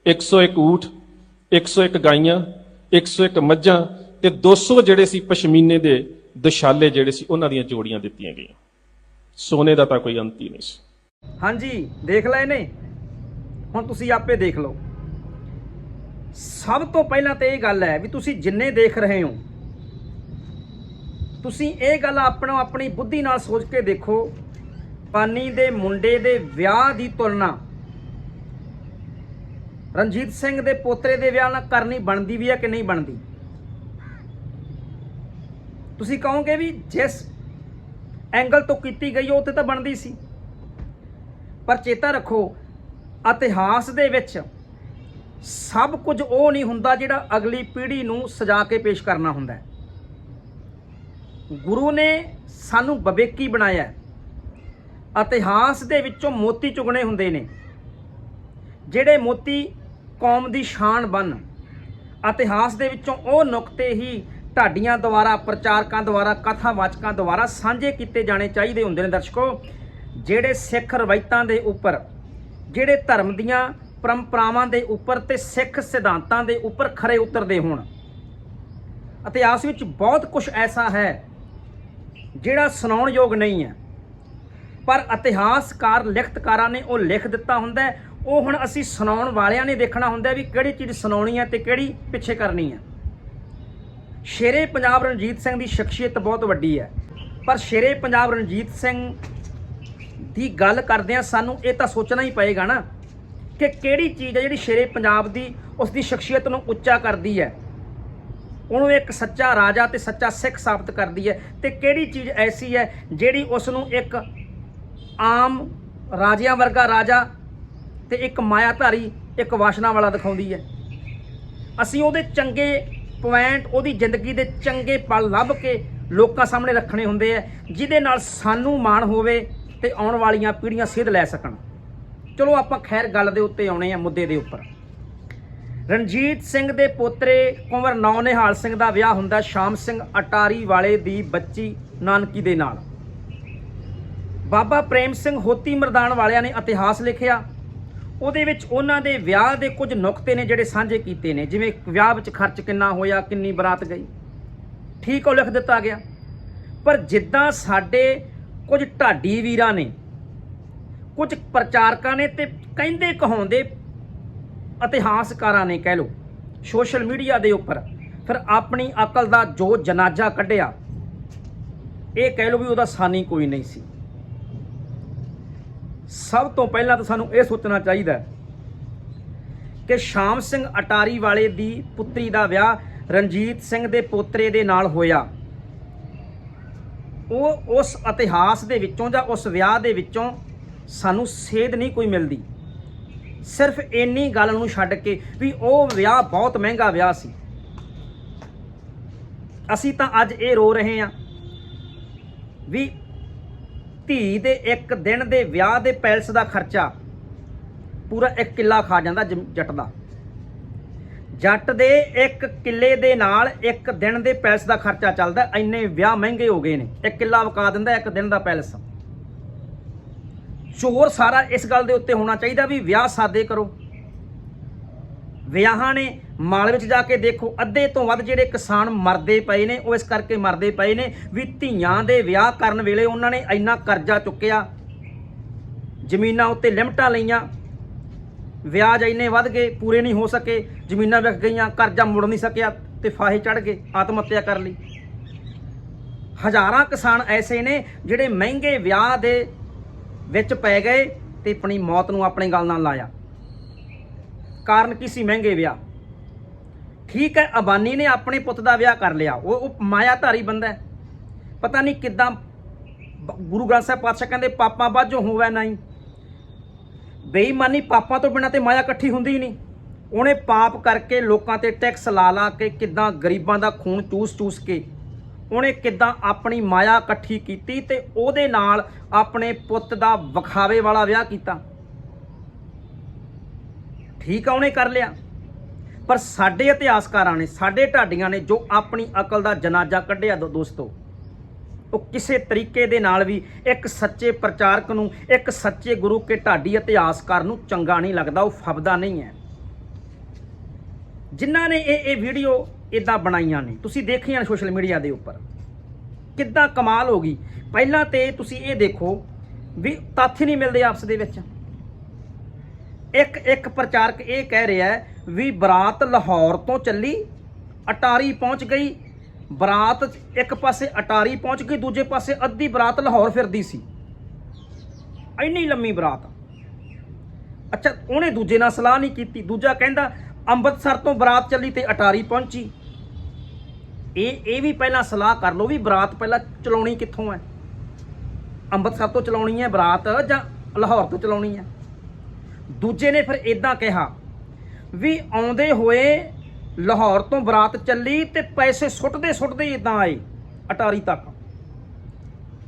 101 ਊਠ 101 ਗਾਈਆਂ 101 ਮੱਝਾਂ ਤੇ 200 ਜਿਹੜੇ ਸੀ ਪਸ਼ਮੀਨੇ ਦੇ ਦਸ਼ਾਲੇ ਜਿਹੜੇ ਸੀ ਉਹਨਾਂ ਦੀਆਂ ਜੋੜੀਆਂ ਦਿੱਤੀਆਂ ਗਈਆਂ। ਸੋਨੇ ਦਾ ਤਾਂ ਕੋਈ ਅੰਤ ਹੀ ਨਹੀਂ ਸੀ। ਹਾਂਜੀ, ਦੇਖ ਲਏ ਨੇ ਹੁਣ ਤੁਸੀਂ ਆਪੇ ਦੇਖ ਲਓ। ਸਭ ਤੋਂ ਪਹਿਲਾਂ ਤੇ ਇਹ ਗੱਲ ਹੈ ਵੀ ਤੁਸੀਂ ਜਿੰਨੇ ਦੇਖ ਰਹੇ ਹੋ, ਤੁਸੀਂ ਇਹ ਗੱਲ ਆਪਣਾ ਆਪਣੀ ਬੁੱਧੀ ਨਾਲ ਸੋਚ ਕੇ ਦੇਖੋ। ਪਾਨੀ ਦੇ ਮੁੰਡੇ ਦੇ ਵਿਆਹ ਦੀ ਤੁਲਨਾ ਰਣਜੀਤ ਸਿੰਘ ਦੇ ਪੋਤਰੇ ਦੇ ਵਿਆਹ ਨਾਲ ਕਰਨੀ ਬਣਦੀ ਵੀ ਹੈ ਕਿ ਨਹੀਂ ਬਣਦੀ? ਤੁਸੀਂ ਕਹੋਗੇ ਵੀ ਜਿਸ ਐਂਗਲ ਤੋਂ ਕੀਤੀ ਗਈ ਉਹ ਤੇ ਤਾਂ ਬਣਦੀ ਸੀ। ਪਰ ਚੇਤਾ ਰੱਖੋ, ਇਤਿਹਾਸ ਦੇ ਵਿੱਚ ਸਭ ਕੁਝ ਉਹ ਨਹੀਂ ਹੁੰਦਾ ਜਿਹੜਾ ਅਗਲੀ ਪੀੜ੍ਹੀ ਨੂੰ ਸਜਾ ਕੇ ਪੇਸ਼ ਕਰਨਾ ਹੁੰਦਾ ਹੈ। ਗੁਰੂ ਨੇ ਸਾਨੂੰ ਬਵੇਕੀ ਬਣਾਇਆ ਇਤਿਹਾਸ ਦੇ ਵਿੱਚੋਂ ਮੋਤੀ ਚੁਗਣੇ ਹੁੰਦੇ ਨੇ। ਜਿਹੜੇ ਮੋਤੀ ਕੌਮ ਦੀ ਸ਼ਾਨ ਬਣ ਇਤਿਹਾਸ ਦੇ ਵਿੱਚੋਂ ਉਹ ਨੁਕਤੇ ਹੀ ਢਾਡੀਆਂ ਦੁਆਰਾ, ਪ੍ਰਚਾਰਕਾਂ ਦੁਆਰਾ ਕਥਾਵਾਚਕਾਂ ਦੁਆਰਾ ਸਾਂਝੇ ਕੀਤੇ ਜਾਣੇ ਚਾਹੀਦੇ ਹੁੰਦੇ ਨੇ ਦਰਸ਼ਕੋ। ਜਿਹੜੇ ਸਿੱਖ ਰਵਾਇਤਾਂ ਦੇ ਉੱਪਰ, ਜਿਹੜੇ ਧਰਮ ਦੀਆਂ ਪਰੰਪਰਾਵਾਂ ਦੇ ਉੱਪਰ ਤੇ ਸਿੱਖ ਸਿਧਾਂਤਾਂ ਦੇ ਉੱਪਰ ਖਰੇ ਉਤਰਦੇ ਹੋਣ। ਇਤਿਹਾਸ ਵਿੱਚ ਬਹੁਤ ਕੁਝ ਐਸਾ ਹੈ ਜਿਹੜਾ ਸੁਣਾਉਣ ਯੋਗ ਨਹੀਂ ਹੈ। ਪਰ ਇਤਿਹਾਸਕਾਰ, ਲਿਖਤਕਾਰਾਂ ਨੇ ਉਹ ਲਿਖ ਦਿੱਤਾ ਹੁੰਦਾ ਹੈ। ਉਹ ਹੁਣ ਅਸੀਂ ਸੁਣਾਉਣ ਵਾਲਿਆਂ ਨੇ ਦੇਖਣਾ ਹੁੰਦਾ ਵੀ ਕਿਹੜੀ ਚੀਜ਼ ਸੁਣਾਉਣੀ ਹੈ ਤੇ ਕਿਹੜੀ ਪਿੱਛੇ ਕਰਨੀ ਹੈ। ਸ਼ੇਰੇ ਪੰਜਾਬ ਰਣਜੀਤ ਸਿੰਘ ਦੀ ਸ਼ਖਸੀਅਤ ਬਹੁਤ ਵੱਡੀ ਹੈ। ਪਰ ਸ਼ੇਰੇ ਪੰਜਾਬ ਰਣਜੀਤ ਸਿੰਘ ਦੀ ਗੱਲ ਕਰਦਿਆਂ ਸਾਨੂੰ ਇਹ ਤਾਂ ਸੋਚਣਾ ਹੀ ਪਏਗਾ ਨਾ ਕਿ ਕਿਹੜੀ ਚੀਜ਼ ਹੈ ਜਿਹੜੀ ਸ਼ੇਰੇ ਪੰਜਾਬ ਦੀ ਉਸ ਦੀ ਸ਼ਖਸੀਅਤ ਨੂੰ ਉੱਚਾ ਕਰਦੀ ਹੈ। ਉਹਨੂੰ ਇੱਕ ਸੱਚਾ ਰਾਜਾ ਤੇ ਸੱਚਾ ਸਿੱਖ ਸਾਬਤ ਕਰਦੀ ਹੈ ਤੇ ਕਿਹੜੀ ਚੀਜ਼ ਐਸੀ ਹੈ ਜਿਹੜੀ ਉਸ ਨੂੰ ਇੱਕ ਆਮ ਰਾਜਿਆਂ ਵਰਗਾ ਰਾਜਾ ਤੇ ਇੱਕ ਮਾਇਆਧਾਰੀ ਇੱਕ ਵਾਸ਼ਨਾ ਵਾਲਾ ਦਿਖਾਉਂਦੀ ਹੈ। ਅਸੀਂ ਉਹਦੇ ਚੰਗੇ ਪੁਆਇੰਟ, ਉਹਦੀ ਜ਼ਿੰਦਗੀ ਦੇ ਚੰਗੇ ਪਲ ਲੱਭ ਕੇ ਲੋਕਾਂ ਸਾਹਮਣੇ ਰੱਖਣੇ ਹੁੰਦੇ ਆ, ਜਿਹਦੇ ਨਾਲ ਸਾਨੂੰ ਮਾਣ ਹੋਵੇ ਤੇ ਆਉਣ ਵਾਲੀਆਂ ਪੀੜ੍ਹੀਆਂ ਸਿੱਧ ਲੈ ਸਕਣ। ਚਲੋ ਆਪਾਂ ਖੈਰ ਗੱਲ ਦੇ ਉੱਤੇ ਆਉਣੇ ਆ ਮੁੱਦੇ ਦੇ ਉੱਪਰ। ਰਣਜੀਤ ਸਿੰਘ ਦੇ ਪੋਤਰੇ ਕੁੰਵਰ ਨੌ ਨਿਹਾਲ ਸਿੰਘ ਦਾ ਵਿਆਹ ਹੁੰਦਾ ਸ਼ਾਮ ਸਿੰਘ ਅਟਾਰੀ ਵਾਲੇ ਦੀ ਬੱਚੀ ਨਾਨਕੀ ਦੇ ਨਾਲ। ਬਾਬਾ ਪ੍ਰੇਮ ਸਿੰਘ ਹੋਤੀ ਮਰਦਾਨ ਵਾਲਿਆਂ ਨੇ ਇਤਿਹਾਸ ਲਿਖਿਆ ਉਹਦੇ ਵਿੱਚ ਉਹਨਾਂ ਦੇ ਵਿਆਹ ਦੇ ਕੁਝ ਨੁਕਤੇ ਨੇ ਜਿਹੜੇ ਸਾਂਝੇ ਕੀਤੇ ਨੇ, ਜਿਵੇਂ ਵਿਆਹ ਵਿੱਚ ਖਰਚ ਕਿੰਨਾ ਹੋਇਆ, ਕਿੰਨੀ ਬਰਾਤ ਗਈ। ਠੀਕ ਉਹ ਲਿਖ ਦਿੱਤਾ ਗਿਆ। ਪਰ ਜਿੱਦਾਂ ਸਾਡੇ ਕੁਝ ਢਾਡੀ ਵੀਰਾਂ ਨੇ, ਕੁਝ ਪ੍ਰਚਾਰਕਾਂ ਨੇ ਤੇ ਕਹਿੰਦੇ ਕਹਾਉਂਦੇ ਇਤਿਹਾਸਕਾਰਾਂ ਨੇ ਕਹਿ ਲਓ, ਸੋਸ਼ਲ ਮੀਡੀਆ ਦੇ ਉੱਪਰ, ਫਿਰ ਆਪਣੀ ਅਕਲ ਦਾ ਜੋ ਜਨਾਜ਼ਾ ਕੱਢਿਆ, ਇਹ ਕਹਿ ਲਓ ਵੀ ਉਹਦਾ ਸਾਨੀ ਕੋਈ ਨਹੀਂ ਸੀ। ਸਭ ਤੋਂ ਪਹਿਲਾਂ ਤਾਂ ਸਾਨੂੰ ਇਹ ਸੋਚਣਾ ਚਾਹੀਦਾ ਹੈ ਕਿ ਸ਼ਾਮ ਸਿੰਘ ਅਟਾਰੀ ਵਾਲੇ ਦੀ ਪੁੱਤਰੀ ਦਾ ਵਿਆਹ ਰਣਜੀਤ ਸਿੰਘ ਦੇ ਪੋਤਰੇ ਦੇ ਨਾਲ ਹੋਇਆ। ਉਹ ਉਸ ਇਤਿਹਾਸ ਦੇ ਵਿੱਚੋਂ ਜਾਂ ਉਸ ਵਿਆਹ ਦੇ ਵਿੱਚੋਂ ਸਾਨੂੰ ਸੇਧ ਨਹੀਂ ਕੋਈ ਮਿਲਦੀ। ਸਿਰਫ ਇੰਨੀ ਗੱਲ ਨੂੰ ਛੱਡ ਕੇ ਵੀ ਉਹ ਵਿਆਹ ਬਹੁਤ ਮਹਿੰਗਾ ਵਿਆਹ ਸੀ। ਅਸੀਂ ਤਾਂ ਅੱਜ ਇਹ ਰੋ ਰਹੇ ਹਾਂ ਵੀ ਧੀ ਦੇ ਇੱਕ ਦਿਨ ਦੇ ਵਿਆਹ ਦੇ ਪੈਲਸ ਦਾ ਖਰਚਾ ਪੂਰਾ ਇੱਕ ਕਿੱਲਾ ਖਾ ਜਾਂਦਾ ਜਮ- ਜੱਟ ਦਾ। ਜੱਟ ਦੇ ਇੱਕ ਕਿੱਲੇ ਦੇ ਨਾਲ ਇੱਕ ਦਿਨ ਦੇ ਪੈਲਸ ਦਾ ਖਰਚਾ ਚੱਲਦਾ, ਇੰਨੇ ਵਿਆਹ ਮਹਿੰਗੇ ਹੋ ਗਏ ਨੇ। ਇੱਕ ਕਿੱਲਾ ਵਕਾ ਦਿੰਦਾ, ਇੱਕ ਦਿਨ ਦਾ ਪੈਲਸ। ਜ਼ੋਰ ਸਾਰਾ ਇਸ ਗੱਲ ਦੇ ਉੱਤੇ ਹੋਣਾ ਚਾਹੀਦਾ ਵੀ ਵਿਆਹ ਸਾਦੇ ਕਰੋ। ਵਿਆਹਾਂ ਨੇ ਮਾਲ ਵਿੱਚ ਜਾ ਕੇ ਦੇਖੋ, ਅੱਧੇ ਤੋਂ ਵੱਧ ਜਿਹੜੇ ਕਿਸਾਨ ਮਰਦੇ ਪਏ ਨੇ, ਉਹ ਇਸ ਕਰਕੇ ਮਰਦੇ ਪਏ ਨੇ ਵੀ ਧੀਆਂ ਦੇ ਵਿਆਹ ਕਰਨ ਵੇਲੇ ਉਹਨਾਂ ਨੇ ਇੰਨਾ ਕਰਜ਼ਾ ਚੁੱਕਿਆ। ਜ਼ਮੀਨਾਂ ਉੱਤੇ ਲਿਮਟਾਂ ਲਈਆਂ। ਵਿਆਜ ਇੰਨੇ ਵੱਧ ਗਏ, ਪੂਰੇ ਨਹੀਂ ਹੋ ਸਕੇ। ਜ਼ਮੀਨਾਂ ਵਿਕ ਗਈਆਂ, ਕਰਜ਼ਾ ਮੁੜ ਨਹੀਂ ਸਕਿਆ ਤੇ ਫਾਹੇ ਚੜ ਗਏ ਆਤਮ ਹੱਤਿਆ ਕਰ ਲਈ। ਹਜ਼ਾਰਾਂ ਕਿਸਾਨ ਐਸੇ ਨੇ ਜਿਹੜੇ ਮਹਿੰਗੇ ਵਿਆਹ ਦੇ ਵਿੱਚ ਪੈ ਗਏ ਤੇ ਆਪਣੀ ਮੌਤ ਨੂੰ ਆਪਣੇ ਗੱਲ ਨਾਲ ਲਾਇਆ। ਕਾਰਨ ਕੀ ਸੀ ਮਹਿੰਗੇ ਵਿਆਹ? ਠੀਕ ਹੈ, ਅਬਾਨੀ ਨੇ ਆਪਣੇ ਪੁੱਤ ਦਾ ਵਿਆਹ ਕਰ ਲਿਆ। ਉਹ ਉਹ ਮਾਇਆਧਾਰੀ ਬੰਦਾ ਹੈ। ਪਤਾ ਨਹੀਂ ਕਿਦਾਂ ਗੁਰੂ ਗ੍ਰੰਥ ਸਾਹਿਬ ਪਾਤਸ਼ਾਹ ਕਹਿੰਦੇ, ਪਾਪਾਂ ਬਾਝੋਂ ਹੋਵੇ ਨਹੀਂ। ਬੇਈਮਾਨੀ ਪਾਪਾਂ ਤੋਂ ਬਿਨਾਂ ਤੇ ਮਾਇਆ ਇਕੱਠੀ ਹੁੰਦੀ ਹੀ ਨਹੀਂ। ਉਹਨੇ ਪਾਪ ਕਰਕੇ ਲੋਕਾਂ ਤੇ ਟੈਕਸ ਲਾ ਲਾ ਕੇ ਕਿਦਾਂ ਗਰੀਬਾਂ ਦਾ ਖੂਨ ਚੂਸ ਚੂਸ ਕੇ ਉਹਨੇ ਕਿਦਾਂ ਆਪਣੀ ਮਾਇਆ ਇਕੱਠੀ ਕੀਤੀ ਤੇ ਉਹਦੇ ਨਾਲ ਆਪਣੇ ਪੁੱਤ ਦਾ ਵਿਖਾਵੇ ਵਾਲਾ ਵਿਆਹ ਕੀਤਾ। ਠੀਕ ਆ ਉਹਨੇ ਕਰ ਲਿਆ? ਪਰ ਸਾਡੇ ਇਤਿਹਾਸਕਾਰਾਂ ਨੇ, ਸਾਡੇ ਢਾਡੀਆਂ ਨੇ ਜੋ ਆਪਣੀ ਅਕਲ ਦਾ ਜਨਾਜ਼ਾ ਕੱਢਿਆ ਦੋ- ਦੋਸਤੋ, ਉਹ ਕਿਸੇ ਤਰੀਕੇ ਦੇ ਨਾਲ ਵੀ ਇੱਕ ਸੱਚੇ ਪ੍ਰਚਾਰਕ ਨੂੰ, ਇੱਕ ਸੱਚੇ ਗੁਰੂ ਕੇ ਢਾਡੀ ਇਤਿਹਾਸਕਾਰ ਨੂੰ ਚੰਗਾ ਨਹੀਂ ਲੱਗਦਾ, ਉਹ ਫਬਦਾ ਨਹੀਂ ਹੈ। ਜਿਨ੍ਹਾਂ ਨੇ ਇਹ ਇਹ ਵੀਡੀਓ ਇਦਾਂ ਬਣਾਈਆਂ ਨੇ, ਤੁਸੀਂ ਦੇਖੀਆਂ ਸੋਸ਼ਲ ਮੀਡੀਆ ਦੇ ਉੱਪਰ, ਕਿੱਦਾਂ ਕਮਾਲ ਹੋ ਗਈ। ਪਹਿਲਾਂ ਤੇ ਤੁਸੀਂ ਇਹ ਦੇਖੋ ਵੀ ਤੱਥ ਨਹੀਂ ਮਿਲਦੇ ਆਪਸ ਦੇ ਵਿੱਚ। ਇੱਕ ਇੱਕ ਪ੍ਰਚਾਰਕ ਇਹ ਕਹਿ ਰਿਹਾ ਵੀ ਬਰਾਤ ਲਾਹੌਰ ਤੋਂ ਚੱਲੀ, ਅਟਾਰੀ ਪਹੁੰਚ ਗਈ। ਬਰਾਤ ਇੱਕ ਪਾਸੇ ਅਟਾਰੀ ਪਹੁੰਚ ਗਈ, ਦੂਜੇ ਪਾਸੇ ਅੱਧੀ ਬਰਾਤ ਲਾਹੌਰ ਫਿਰਦੀ ਸੀ। ਇੰਨੀ ਲੰਮੀ ਬਰਾਤ। ਅੱਛਾ, ਉਹਨੇ ਦੂਜੇ ਨਾਲ ਸਲਾਹ ਨਹੀਂ ਕੀਤੀ। ਦੂਜਾ ਕਹਿੰਦਾ, ਅੰਮ੍ਰਿਤਸਰ ਤੋਂ ਬਰਾਤ ਚੱਲੀ ਤੇ ਅਟਾਰੀ ਪਹੁੰਚੀ। ਇਹ ਇਹ ਵੀ ਪਹਿਲਾਂ ਸਲਾਹ ਕਰ ਲਓ ਵੀ ਬਰਾਤ ਪਹਿਲਾਂ ਚਲਾਉਣੀ ਕਿੱਥੋਂ ਹੈ? ਅੰਮ੍ਰਿਤਸਰ ਤੋਂ ਚਲਾਉਣੀ ਹੈ ਬਰਾਤ ਜਾਂ ਲਾਹੌਰ ਤੋਂ ਚਲਾਉਣੀ ਹੈ? ਦੂਜੇ ਨੇ ਫਿਰ ਇਦਾਂ ਕਿਹਾ ਵੀ ਆਉਂਦੇ ਹੋਏ ਲਾਹੌਰ ਤੋਂ ਬਰਾਤ ਚੱਲੀ ਤੇ ਪੈਸੇ ਸੁੱਟਦੇ ਸੁੱਟਦੇ ਇਦਾਂ ਆਏ ਅਟਾਰੀ ਤੱਕ।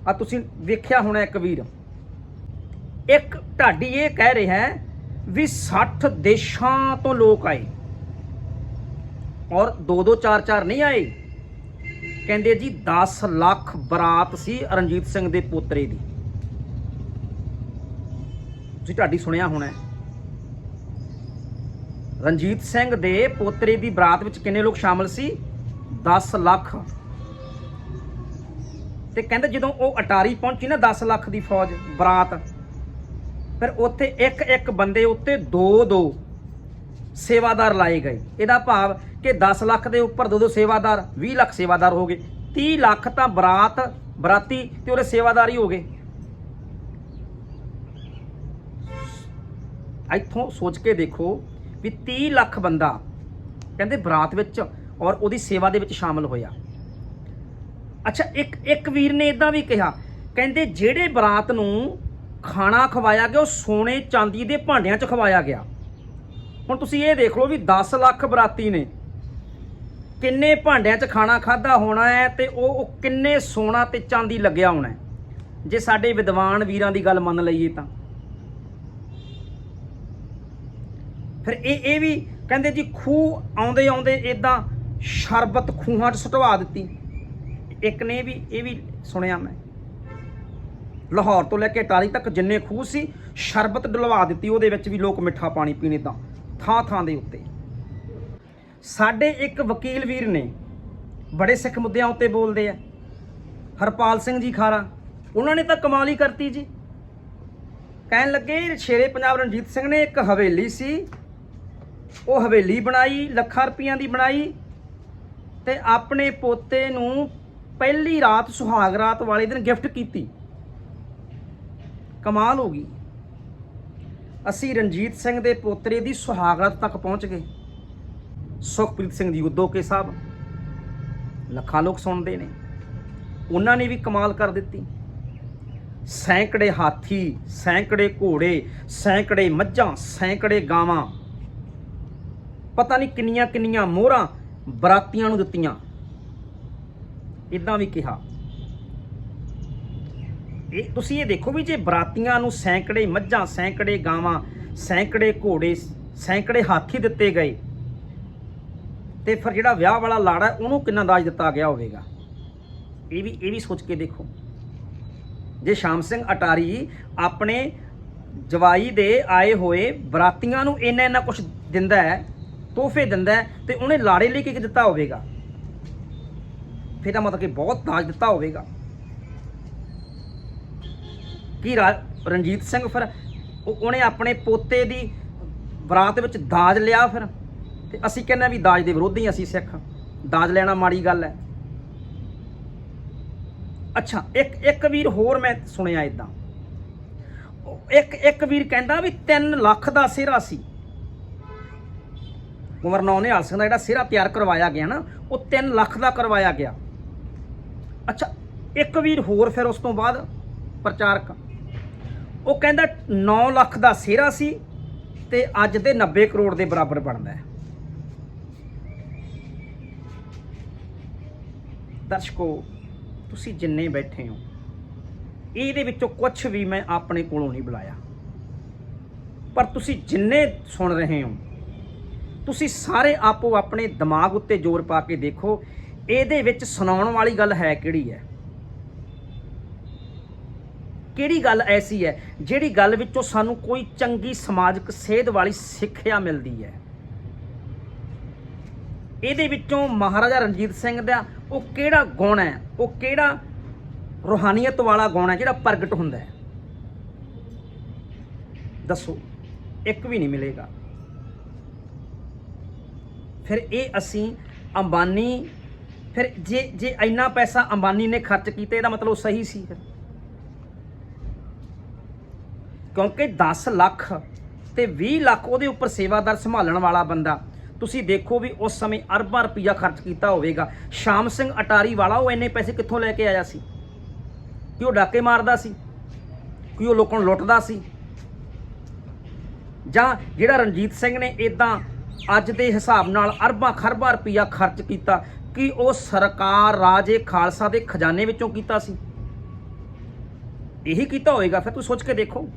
ਆ ਤੁਸੀਂ ਵੇਖਿਆ ਹੋਣਾ ਇੱਕ ਵੀਰ। ਇੱਕ ਢਾਡੀ ਇਹ ਕਹਿ ਰਿਹਾ ਹੈ ਵੀ 60 ਦੇਸ਼ਾਂ ਤੋਂ ਲੋਕ ਆਏ ਔਰ 2-2 4-4 ਨਹੀਂ ਆਏ। ਕਹਿੰਦੇ ਜੀ 10 ਲੱਖ ਬਰਾਤ ਸੀ ਰਣਜੀਤ ਸਿੰਘ ਦੇ ਪੋਤਰੇ ਦੀ। ਤੁਸੀਂ ਢਾਡੀ ਸੁਣਿਆ ਹੋਣਾ ਰਣਜੀਤ ਸਿੰਘ ਦੇ ਪੋਤਰੇ ਦੀ ਬਰਾਤ ਵਿੱਚ ਕਿੰਨੇ ਲੋਕ ਸ਼ਾਮਲ ਸੀ? 10 ਲੱਖ। ਤੇ ਕਹਿੰਦੇ ਜਦੋਂ ਉਹ ਅਟਾਰੀ ਪਹੁੰਚੀ ਨਾ 10 ਲੱਖ ਦੀ ਫੌਜ ਬਰਾਤ, ਫਿਰ ਉੱਥੇ ਇੱਕ ਇੱਕ ਬੰਦੇ ਉੱਤੇ ਦੋ ਦੋ ਸੇਵਾਦਾਰ ਲਾਏ ਗਏ। ਇਹਦਾ ਭਾਵ ਕਿ 10 ਲੱਖ ਦੇ ਉੱਪਰ ਦੋ ਦੋ ਸੇਵਾਦਾਰ 20 ਲੱਖ ਸੇਵਾਦਾਰ ਹੋ ਗਏ। 30 ਲੱਖ ਤਾਂ ਬਰਾਤ, ਬਰਾਤੀ ਤੇ ਉਹਦੇ ਸੇਵਾਦਾਰ ਹੀ ਹੋ ਗਏ। ਇੱਥੋਂ ਸੋਚ ਕੇ ਦੇਖੋ ਵੀ 30 ਲੱਖ ਬੰਦਾ ਕਹਿੰਦੇ ਬਰਾਤ ਵਿੱਚ ਔਰ ਉਹਦੀ ਸੇਵਾ ਦੇ ਵਿੱਚ ਸ਼ਾਮਲ ਹੋਇਆ। ਅੱਛਾ, ਇੱਕ ਇੱਕ ਵੀਰ ਨੇ ਇਦਾਂ ਵੀ ਕਿਹਾ, ਕਹਿੰਦੇ ਜਿਹੜੇ ਬਰਾਤ ਨੂੰ ਖਾਣਾ ਖਵਾਇਆ ਗਿਆ, ਉਹ ਸੋਨੇ ਚਾਂਦੀ ਦੇ ਭਾਂਡਿਆਂ 'ਚ ਖਵਾਇਆ ਗਿਆ। ਹੁਣ ਤੁਸੀਂ ਇਹ ਦੇਖ ਲਓ ਵੀ 10 ਲੱਖ ਬਰਾਤੀ ਨੇ। ਕਿੰਨੇ ਭਾਂਡਿਆਂ 'ਚ ਖਾਣਾ ਖਾਦਾ ਹੋਣਾ ਹੈ ਤੇ ਉਹ ਉਹ ਕਿੰਨੇ ਸੋਨਾ ਤੇ ਚਾਂਦੀ ਲੱਗਿਆ ਹੋਣਾ ਜੇ ਸਾਡੇ ਵਿਦਵਾਨ ਵੀਰਾਂ ਦੀ ਗੱਲ ਮੰਨ ਲਈਏ ਤਾਂ। ਫਿਰ ਇਹ ਇਹ ਵੀ ਕਹਿੰਦੇ ਜੀ ਖੂਹ ਆਉਂਦੇ ਆਉਂਦੇ ਇਦਾਂ ਸ਼ਰਬਤ ਖੂਹਾਂ 'ਚ ਸੁਟਵਾ ਦਿੱਤੀ। ਇੱਕ ਨੇ ਵੀ ਇਹ ਵੀ ਸੁਣਿਆ ਮੈਂ। ਲਾਹੌਰ ਤੋਂ ਲੈ ਕੇ ਟਾਰੀ ਤੱਕ ਜਿੰਨੇ ਖੂਹ ਸੀ, ਸ਼ਰਬਤ ਡਲਵਾ ਦਿੱਤੀ, ਉਹਦੇ ਵਿੱਚ ਵੀ ਲੋਕ ਮਿੱਠਾ ਪਾਣੀ ਪੀਣੇ ਤਾਂ ਥਾਂ ਥਾਂ ਦੇ ਉੱਤੇ। ਸਾਡੇ ਇੱਕ ਵਕੀਲ ਵੀਰ ਨੇ, ਬੜੇ ਸਿੱਖ ਮੁੱਦਿਆਂ ਉੱਤੇ ਬੋਲਦੇ ਆ, ਹਰਪਾਲ ਸਿੰਘ ਜੀ ਖਾਰਾ, ਉਹਨਾਂ ਨੇ ਤਾਂ ਕਮਾਲ ਹੀ ਕਰਤੀ ਜੀ। ਕਹਿਣ ਲੱਗੇ, ਸ਼ੇਰੇ ਪੰਜਾਬ ਰਣਜੀਤ ਸਿੰਘ ਨੇ ਇੱਕ ਹਵੇਲੀ ਸੀ ਉਹ ਹਵੇਲੀ ਬਣਾਈ, ਲੱਖਾਂ ਰੁਪਈਆਂ ਦੀ ਬਣਾਈ ਤੇ ਆਪਣੇ ਪੋਤੇ ਨੂੰ ਪਹਿਲੀ ਰਾਤ, ਸੁਹਾਗ ਰਾਤ ਵਾਲੇ ਦਿਨ ਗਿਫਟ ਕੀਤੀ। ਕਮਾਲ ਹੋ ਗਈ। ਅਸੀਂ ਰਣਜੀਤ ਸਿੰਘ ਦੇ ਪੋਤਰੇ ਦੀ ਸੁਹਾਗ ਰਾਤ ਤੱਕ ਪਹੁੰਚ ਗਏ। ਸੁਖਪ੍ਰੀਤ ਸਿੰਘ ਜੀ ਉਦੋਕੇ ਸਾਹਿਬ, ਲੱਖਾਂ ਲੋਕ ਸੁਣਦੇ ਨੇ। ਉਹਨਾਂ ਨੇ ਵੀ ਕਮਾਲ ਕਰ ਦਿੱਤੀ। ਸੈਂਕੜੇ ਹਾਥੀ, ਸੈਂਕੜੇ ਘੋੜੇ, ਸੈਂਕੜੇ ਮੱਝਾਂ, ਸੈਂਕੜੇ ਗਾਵਾਂ ਪਤਾ ਨਹੀਂ ਕਿੰਨੀਆਂ ਕਿੰਨੀਆਂ ਮੋਹਰਾਂ ਬਰਾਤੀਆਂ ਨੂੰ ਦਿੱਤੀਆਂ। ਇਦਾਂ ਵੀ ਕਿਹਾ। ਇਹ ਤੁਸੀਂ ਇਹ ਦੇਖੋ ਵੀ ਜੇ ਬਰਾਤੀਆਂ ਨੂੰ ਸੈਂਕੜੇ, ਮੱਝਾਂ ਸੈਂਕੜੇ, ਗਾਵਾਂ ਸੈਂਕੜੇ ਘੋੜੇ ਸੈਂਕੜੇ ਹਾਥੀ ਦਿੱਤੇ ਗਏ, ਤੇ ਫਿਰ ਜਿਹੜਾ ਵਿਆਹ ਵਾਲਾ ਲਾੜਾ ਉਹਨੂੰ ਕਿੰਨਾ ਦਾਜ ਦਿੱਤਾ ਗਿਆ ਹੋਵੇਗਾ? ਇਹ ਵੀ ਇਹ ਵੀ ਸੋਚ ਕੇ ਦੇਖੋ। ਜੇ ਸ਼ਾਮ ਸਿੰਘ ਅਟਾਰੀ ਆਪਣੇ ਜਵਾਈ ਦੇ ਆਏ ਹੋਏ ਬਰਾਤੀਆਂ ਨੂੰ ਇੰਨਾ ਇੰਨਾ ਕੁਝ ਦਿੰਦਾ ਹੈ ਤੋਹਫੇ ਦਿੰਦਾ ਹੈ ਤੇ ਉਹਨੇ ਲਾੜੇ ਲਈ ਕੀ ਦਿੱਤਾ ਹੋਵੇਗਾ? ਫਿਰ ਤਾਂ ਮਤਲਬ ਕਿ ਬਹੁਤ ਦਾਜ ਦਿੱਤਾ ਹੋਵੇਗਾ। ਕੀ ਰਾ- ਰਣਜੀਤ ਸਿੰਘ ਫਿਰ ਉਹਨੇ ਆਪਣੇ ਪੋਤੇ ਦੀ ਬਰਾਤ ਵਿੱਚ ਦਾਜ ਲਿਆ ਫਿਰ ਤੇ ਅਸੀਂ ਕਹਿੰਦੇ ਵੀ ਦਾਜ ਦੇ ਵਿਰੋਧੀ ਅਸੀਂ ਸਿੱਖ। ਦਾਜ ਲੈਣਾ ਮਾੜੀ ਗੱਲ ਹੈ। ਅੱਛਾ, ਇੱਕ ਇੱਕ ਵੀਰ ਹੋਰ ਮੈਂ ਸੁਣਿਆ ਇਦਾਂ ਇੱਕ ਇੱਕ ਵੀਰ ਕਹਿੰਦਾ ਵੀ 3 ਲੱਖ ਦਾ ਸਿਹਰਾ ਸੀ। ਕੁਮਰ ਨੌ ਨਿਹਾਲ ਸਿੰਘ ਦਾ ਜਿਹੜਾ ਸਿਹਰਾ ਤਿਆਰ ਕਰਵਾਇਆ ਗਿਆ ਨਾ, ਉਹ 3 ਲੱਖ ਦਾ ਕਰਵਾਇਆ ਗਿਆ। ਅੱਛਾ, ਇੱਕ ਵੀਰ ਹੋਰ ਫਿਰ ਉਸ ਤੋਂ ਬਾਅਦ ਪ੍ਰਚਾਰਕ। ਉਹ ਕਹਿੰਦਾ 9 ਲੱਖ ਦਾ ਸਿਹਰਾ ਸੀ ਤੇ ਅੱਜ ਦੇ 90 ਕਰੋੜ ਦੇ ਬਰਾਬਰ ਬਣਦਾ ਹੈ। ਦਰਸ਼ਕੋ, ਤੁਸੀਂ ਜਿੰਨੇ ਬੈਠੇ ਹੋ, ਇਹਦੇ ਵਿੱਚੋਂ ਕੁਝ ਵੀ ਮੈਂ ਆਪਣੇ ਕੋਲੋਂ ਨਹੀਂ ਬੁਲਾਇਆ। ਪਰ ਤੁਸੀਂ ਜਿੰਨੇ ਸੁਣ ਰਹੇ ਹੋ ਤੁਸੀਂ ਸਾਰੇ ਆਪੋ ਆਪਣੇ ਦਿਮਾਗ ਉੱਤੇ ਜ਼ੋਰ ਪਾ ਕੇ ਦੇਖੋ, ਇਹਦੇ ਵਿੱਚ ਸੁਣਾਉਣ ਵਾਲੀ ਗੱਲ ਹੈ ਕਿਹੜੀ ਹੈ? ਕਿਹੜੀ ਗੱਲ ਐਸੀ ਹੈ ਜਿਹੜੀ ਗੱਲ ਵਿੱਚੋਂ ਸਾਨੂੰ ਕੋਈ ਚੰਗੀ ਸਮਾਜਿਕ ਸੇਧ ਵਾਲੀ ਸਿੱਖਿਆ ਮਿਲਦੀ ਹੈ? ਇਹਦੇ ਵਿੱਚੋਂ ਮਹਾਰਾਜਾ ਰਣਜੀਤ ਸਿੰਘ ਦਾ ਉਹ ਕਿਹੜਾ ਗੁਣ ਹੈ? ਉਹ ਕਿਹੜਾ ਰੋਹਾਨੀਅਤ ਵਾਲਾ ਗੁਣ ਹੈ ਜਿਹੜਾ ਪ੍ਰਗਟ ਹੁੰਦਾ ਹੈ? ਦੱਸੋ, ਇੱਕ ਵੀ ਨਹੀਂ ਮਿਲੇਗਾ। ਫਿਰ ਇਹ ਅਸੀਂ ਅੰਬਾਨੀ, ਫਿਰ ਜੇ ਜੇ ਇੰਨਾ ਪੈਸਾ ਅੰਬਾਨੀ ਨੇ ਖਰਚ ਕੀਤਾ, ਇਹਦਾ ਮਤਲਬ ਸਹੀ ਸੀ ਫਿਰ। ਕਿਉਂਕਿ 10 ਲੱਖ ਤੇ 20 ਲੱਖ ਉਹਦੇ ਉੱਪਰ ਸੇਵਾਦਾਰ ਸੰਭਾਲਣ ਵਾਲਾ ਬੰਦਾ, ਤੁਸੀਂ ਦੇਖੋ ਵੀ ਉਸ ਸਮੇਂ ਅਰਬਾਂ ਰੁਪਈਆ ਖਰਚ ਕੀਤਾ ਹੋਵੇਗਾ। ਸ਼ਾਮ ਸਿੰਘ ਅਟਾਰੀ ਵਾਲਾ, ਉਹ ਇੰਨੇ ਪੈਸੇ ਕਿੱਥੋਂ ਲੈ ਕੇ ਆਇਆ ਸੀ? ਕਿ ਉਹ ਡਾਕੇ ਮਾਰਦਾ ਸੀ? ਕਿ ਉਹ ਲੋਕਾਂ ਨੂੰ ਲੁੱਟਦਾ ਸੀ? ਜਾਂ ਜਿਹੜਾ ਰਣਜੀਤ ਸਿੰਘ ਨੇ ਇਦਾਂ ਅੱਜ ਦੇ ਹਿਸਾਬ ਨਾਲ ਅਰਬਾਂ ਖਰਬਾਂ ਰੁਪਈਆ ਖਰਚ ਕੀਤਾ। ਕਿ ਉਹ ਸਰਕਾਰ ਰਾਜੇ ਖਾਲਸਾ ਦੇ ਖਜ਼ਾਨੇ ਵਿੱਚੋਂ ਕੀਤਾ ਸੀ? ਇਹੀ ਕੀਤਾ ਹੋਵੇਗਾ ਫਿਰ ਤੂੰ ਸੋਚ ਕੇ ਦੇਖੋ।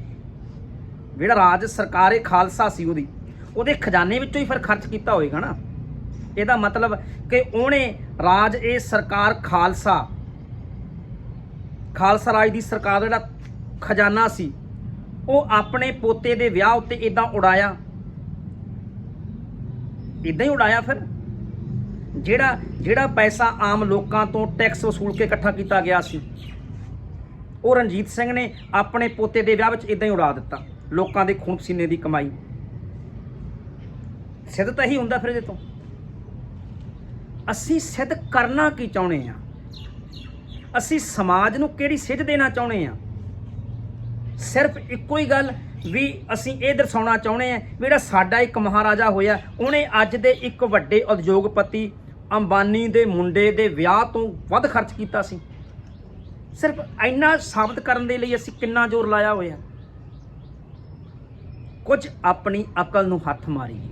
ਜਿਹੜਾ ਰਾਜ ਸਰਕਾਰੇ ਖਾਲਸਾ ਸੀ ਉਹਦੀ, ਉਹਦੇ ਖਜ਼ਾਨੇ ਵਿੱਚੋਂ ਹੀ ਫਿਰ ਖਰਚ ਕੀਤਾ ਹੋਵੇਗਾ ਨਾ। ਇਹਦਾ ਮਤਲਬ ਕਿ ਉਹਨੇ ਰਾਜ ਇਹ ਸਰਕਾਰ ਖਾਲਸਾ ਖਾਲਸਾ ਰਾਜ ਦੀ ਸਰਕਾਰ ਦਾ ਜਿਹੜਾ ਖਜ਼ਾਨਾ ਸੀ, ਉਹ ਆਪਣੇ ਪੋਤੇ ਦੇ ਵਿਆਹ ਉੱਤੇ ਇਦਾਂ ਉਡਾਇਆ। ਇਦਾਂ ਹੀ ਉਡਾਇਆ ਫਿਰ। ਜਿਹੜਾ ਜਿਹੜਾ ਪੈਸਾ ਆਮ ਲੋਕਾਂ ਤੋਂ ਟੈਕਸ ਵਸੂਲ ਕੇ ਇਕੱਠਾ ਕੀਤਾ ਗਿਆ ਸੀ, ਉਹ ਰਣਜੀਤ ਸਿੰਘ ਨੇ ਆਪਣੇ ਪੋਤੇ ਦੇ ਵਿਆਹ ਵਿੱਚ ਇਦਾਂ ਹੀ ਉਡਾ ਦਿੱਤਾ, ਲੋਕਾਂ ਦੇ ਖੂਨ ਪਸੀਨੇ ਦੀ ਕਮਾਈ। ਸਿੱਧ ਤਾਂ ਹੀ ਹੁੰਦਾ ਫਿਰ ਇਹਦੇ ਤੋਂ। ਅਸੀਂ ਸਿੱਧ ਕਰਨਾ ਕੀ ਚਾਹੁੰਦੇ ਆ ਅਸੀਂ ਸਮਾਜ ਨੂੰ ਕਿਹੜੀ ਸਿੱਧ ਦੇਣਾ ਚਾਹੁੰਦੇ ਆ ਸਿਰਫ ਇੱਕੋ ਹੀ ਗੱਲ ਵੀ ਅਸੀਂ ਇਹ ਦਰਸਾਉਣਾ ਚਾਹੁੰਦੇ ਆ ਜਿਹੜਾ ਸਾਡਾ ਇੱਕ ਮਹਾਰਾਜਾ ਹੋਇਆ, ਉਹਨੇ ਅੱਜ ਦੇ ਇੱਕ ਵੱਡੇ ਉਦਯੋਗਪਤੀ ਅੰਬਾਨੀ ਦੇ ਮੁੰਡੇ ਦੇ ਵਿਆਹ ਤੋਂ ਵੱਧ ਖਰਚ ਕੀਤਾ ਸੀ। ਸਿਰਫ ਇੰਨਾ ਸਾਬਤ ਕਰਨ ਦੇ ਲਈ ਅਸੀਂ ਕਿੰਨਾ ਜ਼ੋਰ ਲਾਇਆ ਹੋਇਆ। ਕੁਝ ਆਪਣੀ ਅਕਲ ਨੂੰ ਹੱਥ ਮਾਰੀਏ।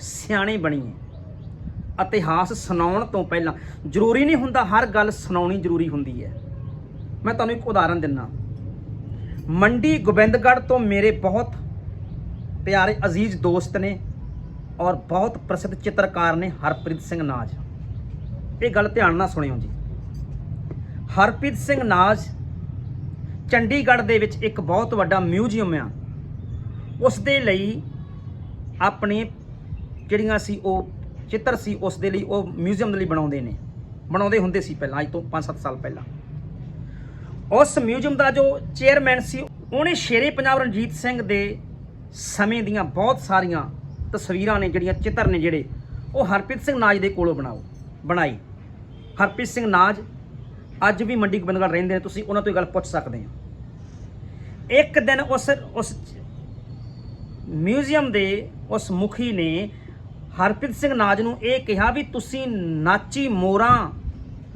ਸਿਆਣੇ ਬਣੀਏ। ਇਤਿਹਾਸ ਸੁਣਾਉਣ ਤੋਂ ਪਹਿਲਾਂ ਜ਼ਰੂਰੀ ਨਹੀਂ ਹੁੰਦਾ ਹਰ ਗੱਲ ਸੁਣਾਉਣੀ ਜ਼ਰੂਰੀ ਹੁੰਦੀ ਹੈ। ਮੈਂ ਤੁਹਾਨੂੰ ਇੱਕ ਉਦਾਹਰਨ ਦਿੰਨਾ ਮੰਡੀ ਗੋਬਿੰਦਗੜ੍ਹ ਤੋਂ ਮੇਰੇ ਬਹੁਤ ਪਿਆਰੇ ਅਜ਼ੀਜ਼ ਦੋਸਤ ਨੇ ਔਰ ਬਹੁਤ ਪ੍ਰਸਿੱਧ ਚਿੱਤਰਕਾਰ ਨੇ ਹਰਪ੍ਰੀਤ ਸਿੰਘ ਨਾਜ। ਇਹ ਗੱਲ ਧਿਆਨ ਨਾਲ ਸੁਣਿਓ ਜੀ। ਹਰਪ੍ਰੀਤ ਸਿੰਘ ਨਾਜ ਚੰਡੀਗੜ੍ਹ ਦੇ ਵਿੱਚ ਇੱਕ ਬਹੁਤ ਵੱਡਾ ਮਿਊਜ਼ੀਅਮ ਆ। ਉਸ ਦੇ ਲਈ ਆਪਣੇ ਜਿਹੜੀਆਂ ਸੀ ਉਹ ਚਿੱਤਰ ਸੀ, ਉਸ ਦੇ ਲਈ ਉਹ ਮਿਊਜ਼ੀਅਮ ਦੇ ਲਈ ਬਣਾਉਂਦੇ ਨੇ। ਬਣਾਉਂਦੇ ਹੁੰਦੇ ਸੀ ਪਹਿਲਾਂ, ਅੱਜ ਤੋਂ 5-7 ਸਾਲ ਪਹਿਲਾਂ। ਉਸ ਮਿਊਜ਼ੀਅਮ ਦਾ ਜੋ ਚੇਅਰਮੈਨ ਸੀ, ਉਹਨੇ ਸ਼ੇਰੇ ਪੰਜਾਬ ਰਣਜੀਤ ਸਿੰਘ ਦੇ ਸਮੇਂ ਦੀਆਂ ਬਹੁਤ ਸਾਰੀਆਂ ਤਸਵੀਰਾਂ ਨੇ, ਜਿਹੜੀਆਂ ਚਿੱਤਰ ਨੇ ਜਿਹੜੇ, ਉਹ ਹਰਪ੍ਰੀਤ ਸਿੰਘ ਨਾਜ ਦੇ ਕੋਲੋਂ ਬਣਾਓ, ਬਣਾਈ। ਹਰਪ੍ਰੀਤ ਸਿੰਘ ਨਾਜ ਅੱਜ ਵੀ ਮੰਡੀ ਗੋਬਿੰਦਗੜ੍ਹ ਰਹਿੰਦੇ ਨੇ, ਤੁਸੀਂ ਉਹਨਾਂ ਤੋਂ ਇਹ ਗੱਲ ਪੁੱਛ ਸਕਦੇ ਹੋ। ਇੱਕ ਦਿਨ ਉਸ ਉਸ ਮਿਊਜ਼ੀਅਮ ਦੇ ਉਸ ਮੁਖੀ ਨੇ ਹਰਪ੍ਰੀਤ ਸਿੰਘ ਨਾਜ ਨੂੰ ਇਹ ਕਿਹਾ ਵੀ ਤੁਸੀਂ ਨਾਚੀ ਮੋਰਾਂ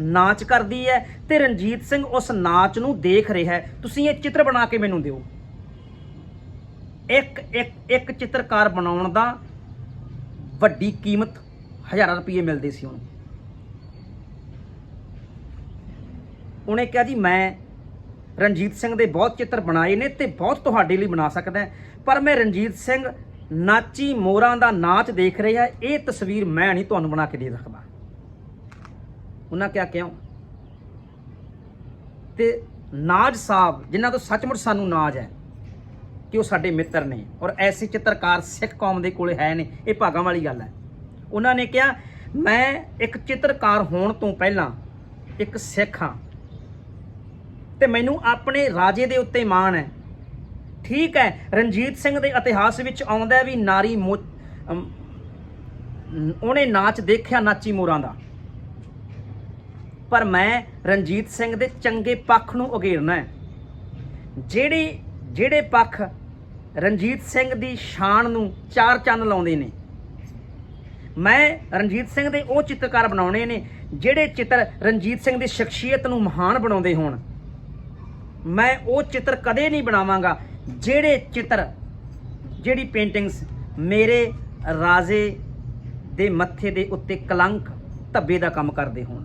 ਨਾਚ ਕਰਦੀ ਹੈ ਤੇ ਰਣਜੀਤ ਸਿੰਘ ਉਸ ਨਾਚ ਨੂੰ ਦੇਖ ਰਿਹਾ ਹੈ। ਤੁਸੀਂ ਇਹ ਚਿੱਤਰ ਬਣਾ ਕੇ ਮੈਨੂੰ ਦਿਓ। ਇੱਕ ਇੱਕ ਇੱਕ ਚਿੱਤਰਕਾਰ ਬਣਾਉਣ ਦਾ ਵੱਡੀ ਕੀਮਤ ਹਜ਼ਾਰਾਂ ਰੁਪਏ ਮਿਲਦੇ ਸੀ ਉਹਨੂੰ। ਉਹਨੇ ਕਿਹਾ, ਜੀ, ਮੈਂ ਰਣਜੀਤ ਸਿੰਘ ਦੇ ਬਹੁਤ ਚਿੱਤਰ ਬਣਾਏ ਨੇ ਤੇ ਬਹੁਤ ਤੁਹਾਡੇ ਲਈ ਬਣਾ ਸਕਦਾ ਪਰ ਮੈਂ ਰਣਜੀਤ ਸਿੰਘ ਨਾਚੀ ਮੋਰਾਂ ਦਾ ਨਾਚ ਦੇਖ ਰਿਹਾ, ਇਹ ਤਸਵੀਰ ਮੈਂ ਨਹੀਂ ਤੁਹਾਨੂੰ ਬਣਾ ਕੇ ਦੇ ਸਕਦਾ। ਉਹਨਾਂ ਕਿਹਾ ਕਿਉਂ? ਤੇ ਨਾਜ ਸਾਹਿਬ, ਜਿਨ੍ਹਾਂ ਤੋਂ ਸੱਚਮੁੱਚ ਸਾਨੂੰ ਨਾਜ ਹੈ, ਕਿ ਉਹ ਸਾਡੇ ਮਿੱਤਰ ਨੇ ਔਰ ਐਸੇ ਚਿੱਤਰਕਾਰ ਸਿੱਖ ਕੌਮ ਦੇ ਕੋਲੇ ਹੈ ਨੇ, ਇਹ ਭਾਗਾਂ ਵਾਲੀ ਗੱਲ ਹੈ। ਉਹਨਾਂ ਨੇ ਕਿਹਾ, ਮੈਂ ਇੱਕ ਚਿੱਤਰਕਾਰ ਹੋਣ ਤੋਂ ਪਹਿਲਾਂ ਇੱਕ ਸਿੱਖ ਹਾਂ ਤੇ ਮੈਨੂੰ ਆਪਣੇ ਰਾਜੇ ਦੇ ਉੱਤੇ ਮਾਣ ਹੈ। ਠੀਕ ਹੈ, ਰਣਜੀਤ ਸਿੰਘ ਦੇ ਇਤਿਹਾਸ ਵਿੱਚ ਆਉਂਦਾ ਵੀ ਨਾਰੀ ਮੋ ਉਹਨੇ ਨਾਚ ਦੇਖਿਆ ਨਾਚੀ ਮੋਰਾਂ ਦਾ। ਪਰ ਮੈਂ ਰਣਜੀਤ ਸਿੰਘ ਦੇ ਚੰਗੇ ਪੱਖ ਨੂੰ ਉਗੇਰਨਾ ਹੈ। ਜਿਹੜੇ ਜਿਹੜੇ ਪੱਖ ਰਣਜੀਤ ਸਿੰਘ ਦੀ ਸ਼ਾਨ ਨੂੰ ਚਾਰ ਚੰਨ ਲਾਉਂਦੇ ਨੇ, ਮੈਂ ਰਣਜੀਤ ਸਿੰਘ ਦੇ ਉਹ ਚਿੱਤਰਕਾਰ ਬਣਾਉਣੇ ਨੇ, ਜਿਹੜੇ ਚਿੱਤਰ ਰਣਜੀਤ ਸਿੰਘ ਦੀ ਸ਼ਖਸੀਅਤ ਨੂੰ ਮਹਾਨ ਬਣਾਉਂਦੇ ਹੋਣ। ਮੈਂ ਉਹ ਚਿੱਤਰ ਕਦੇ ਨਹੀਂ ਬਣਾਵਾਂਗਾ ਜਿਹੜੇ ਚਿੱਤਰ, ਜਿਹੜੀ ਪੇਂਟਿੰਗਸ ਮੇਰੇ ਰਾਜੇ ਦੇ ਮੱਥੇ ਦੇ ਉੱਤੇ ਕਲੰਕ ਧੱਬੇ ਦਾ ਕੰਮ ਕਰਦੇ ਹੋਣ।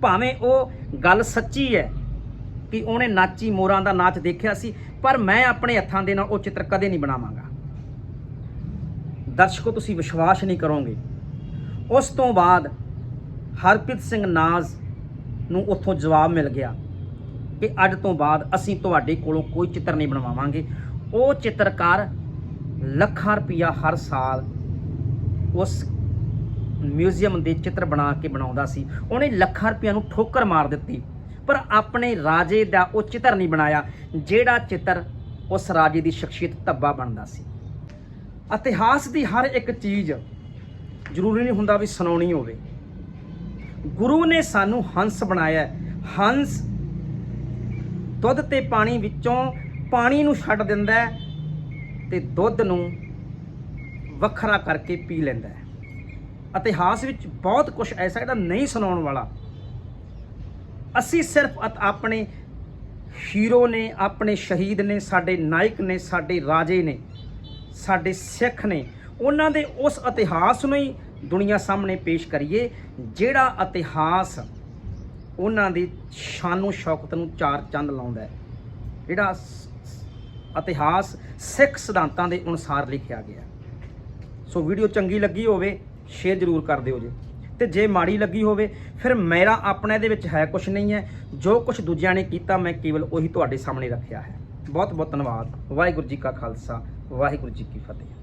ਭਾਵੇਂ ਉਹ ਗੱਲ ਸੱਚੀ ਹੈ ਕਿ ਉਹਨੇ ਨਾਚੀ ਮੋਰਾਂ ਦਾ ਨਾਚ ਦੇਖਿਆ ਸੀ, ਪਰ ਮੈਂ ਆਪਣੇ ਹੱਥਾਂ ਦੇ ਨਾਲ ਉਹ ਚਿੱਤਰ ਕਦੇ ਨਹੀਂ ਬਣਾਵਾਂਗਾ। ਦਰਸ਼ਕੋ, ਤੁਸੀਂ ਵਿਸ਼ਵਾਸ ਨਹੀਂ ਕਰੋਗੇ। ਉਸ ਤੋਂ ਬਾਅਦ ਹਰਪ੍ਰੀਤ ਸਿੰਘ ਨਾਜ਼ ਨੂੰ ਉੱਥੋਂ ਜਵਾਬ ਮਿਲ ਗਿਆ ਕਿ ਅੱਜ ਤੋਂ ਬਾਅਦ ਅਸੀਂ ਤੁਹਾਡੇ ਕੋਲੋਂ ਕੋਈ ਚਿੱਤਰ ਨਹੀਂ ਬਣਵਾਵਾਂਗੇ। ਉਹ ਚਿੱਤਰਕਾਰ ਲੱਖਾਂ ਰੁਪਈਆ ਹਰ ਸਾਲ ਉਸ ਮਿਊਜ਼ੀਅਮ ਦੇ ਚਿੱਤਰ ਬਣਾ ਕੇ ਬਣਾਉਂਦਾ ਸੀ। ਉਹਨੇ ਲੱਖਾਂ ਰੁਪਈਆ ਨੂੰ ਠੋਕਰ ਮਾਰ ਦਿੱਤੀ। ਪਰ ਆਪਣੇ ਰਾਜੇ ਦਾ ਉਹ ਚਿੱਤਰ ਨਹੀਂ ਬਣਾਇਆ, ਜਿਹੜਾ ਚਿੱਤਰ ਉਸ ਰਾਜੇ ਦੀ ਸ਼ਖਸੀਅਤ ਧੱਬਾ ਬਣਦਾ ਸੀ। ਇਤਿਹਾਸ ਦੀ ਹਰ ਇੱਕ ਚੀਜ਼ ਜ਼ਰੂਰੀ ਨਹੀਂ ਹੁੰਦਾ ਵੀ ਸੁਣਾਉਣੀ ਹੋਵੇ। ਗੁਰੂ ਨੇ ਸਾਨੂੰ ਹੰਸ ਬਣਾਇਆ। ਹੰਸ ਦੁੱਧ ਤੇ ਪਾਣੀ ਵਿੱਚੋਂ ਪਾਣੀ ਨੂੰ ਛੱਡ ਦਿੰਦਾ ਹੈ ਤੇ ਦੁੱਧ ਨੂੰ ਵੱਖਰਾ ਕਰਕੇ ਪੀ ਲੈਂਦਾ ਇਤਿਹਾਸ ਵਿੱਚ ਬਹੁਤ ਕੁਝ ਐਸਾ ਜਿਹੜਾ ਨਹੀਂ ਸੁਣਾਉਣ ਵਾਲਾ। ਅਸੀਂ ਸਿਰਫ ਆਪਣੇ ਹੀਰੋ ਨੇ, ਆਪਣੇ ਸ਼ਹੀਦ ਨੇ, ਸਾਡੇ ਨਾਇਕ ਨੇ, ਸਾਡੇ ਰਾਜੇ ਨੇ, ਸਾਡੇ ਸਿੱਖ ਨੇ, ਉਹਨਾਂ ਦੇ ਉਸ ਇਤਿਹਾਸ ਨੂੰ ਹੀ ਦੁਨੀਆ ਸਾਹਮਣੇ ਪੇਸ਼ ਕਰੀਏ, ਜਿਹੜਾ ਇਤਿਹਾਸ ਉਹਨਾਂ ਦੀ ਸ਼ਾਨੋ ਸ਼ੌਕਤ ਨੂੰ ਚਾਰ ਚੰਦ ਲਾਉਂਦਾ ਹੈ। ਜਿਹੜਾ ਇਤਿਹਾਸ ਸਿੱਖ ਸਿਧਾਂਤਾਂ ਦੇ ਅਨੁਸਾਰ ਲਿਖਿਆ ਗਿਆ ਸੋ ਵੀਡੀਓ ਚੰਗੀ ਲੱਗੀ ਹੋਵੇ ਸ਼ੇਅਰ ਜ਼ਰੂਰ ਕਰ ਦਿਓ ਜੀ। ਤੇ ਜੇ ਮਾੜੀ ਲੱਗੀ ਹੋਵੇ, ਫਿਰ ਮੇਰਾ ਆਪਣਾ ਇਹਦੇ ਵਿੱਚ ਹੈ ਕੁਝ ਨਹੀਂ ਹੈ। ਜੋ ਕੁਝ ਦੂਜਿਆਂ ਨੇ ਕੀਤਾ, ਮੈਂ ਕੇਵਲ ਉਹੀ ਤੁਹਾਡੇ ਸਾਹਮਣੇ ਰੱਖਿਆ ਹੈ। ਬਹੁਤ ਬਹੁਤ ਧੰਨਵਾਦ। ਵਾਹਿਗੁਰੂ ਜੀ ਕਾ ਖਾਲਸਾ, ਵਾਹਿਗੁਰੂ ਜੀ ਕੀ ਫਤਿਹ।